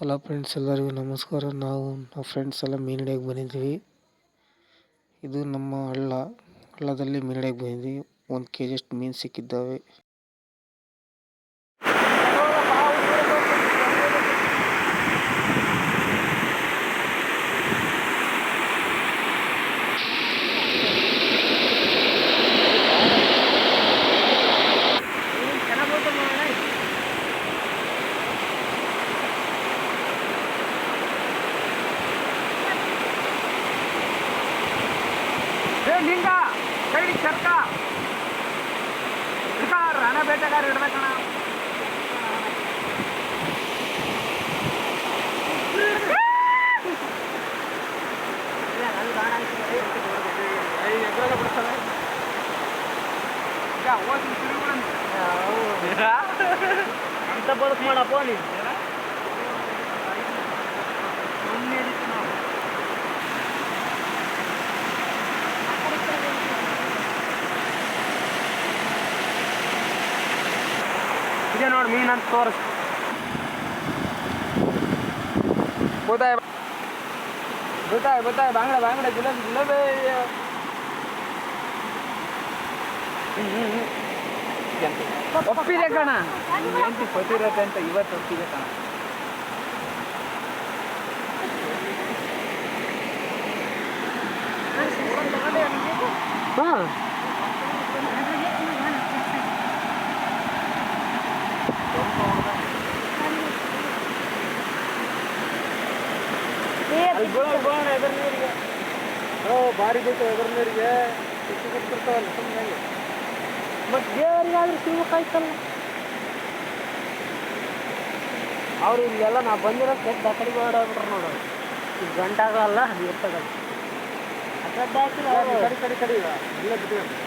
Hello friends ಎಲ್ಲರಿಗೂ ನಮಸ್ಕಾರ. ನಾವು ನಾವು ಫ್ರೆಂಡ್ಸ್ ಎಲ್ಲ ಮೀನು ಹಿಡಿಯೋಕೆ ಬಂದಿದ್ವಿ ಇದು ನಮ್ಮ ಹಳ್ಳ. ಹಳ್ಳದಲ್ಲಿ ಮೀನು ಹಿಡಿಯೋಕೆ ಬಂದಿದ್ವಿ ಒಂದು ಕೆ ಜಿಯಷ್ಟು ಮೀನು ಸಿಕ್ಕಿದ್ದಾವೆ. ಲಿಂಗ ಸೈಡ್ ಚರ್ಕ ಇಡ್ಕ ರಾಣ ಬೇಟೆಗಾರ ಇಡ್ಬೇಕಣ ಅಂತ ಬದುಕು ಮಾಡಪ್ಪ ನೀನು ಇದೆ ನೋಡಿ ಮೀನ್ ಅಂತ ತೋರಿಸ್. ಬೂತಾಯ ಬೂತಾಯ ಬೂತಾಯ ಬಾಂಗ್ಡೆ ಬಾಂಗ್ಡೆ ಜಿಲೇಬಿ ಜಿಲೇಬಿ. ಒಪ್ಪಿದೆ ಕಣ. ಕೊಟ್ಟಿರತ್ತೆ ಅಂತ ಇವತ್ತು ಒಪ್ಪಿದೆ ಕಣ. ಹಾಂ. ನೀರಿಗೆ. ಎದುರು ನೀರಿಗೆ. ಎಷ್ಟು ಗೊತ್ತಿರ್ತಾವಲ್ಲ ಸುಮ್ಮನೆ ಮತ್ತೆ ದೇವರಿಗಾದ್ರೂ ಸಿಗ್ಬೇಕಾಯ್ತಲ್ಲ ಅವ್ರು ಇಲ್ಲೆಲ್ಲ ನಾ ಬಂದಿರೋ ಕೆಟ್ಟ ಆ ಕಡೆಗೆ ಓಡಾಡ್ಬಿಟ್ರು ನೋಡು. ಈಗ ಗಂಟಾಗಲ್ಲ ಅದು ಇರ್ತದಲ್ಲ ಆ ಕಡೆ ಹಾಕಿಲ್ಲ ಕಡಿ ಕಡಿ ಕಡಿ. ಇಲ್ಲ ಬಿಟ್ಟು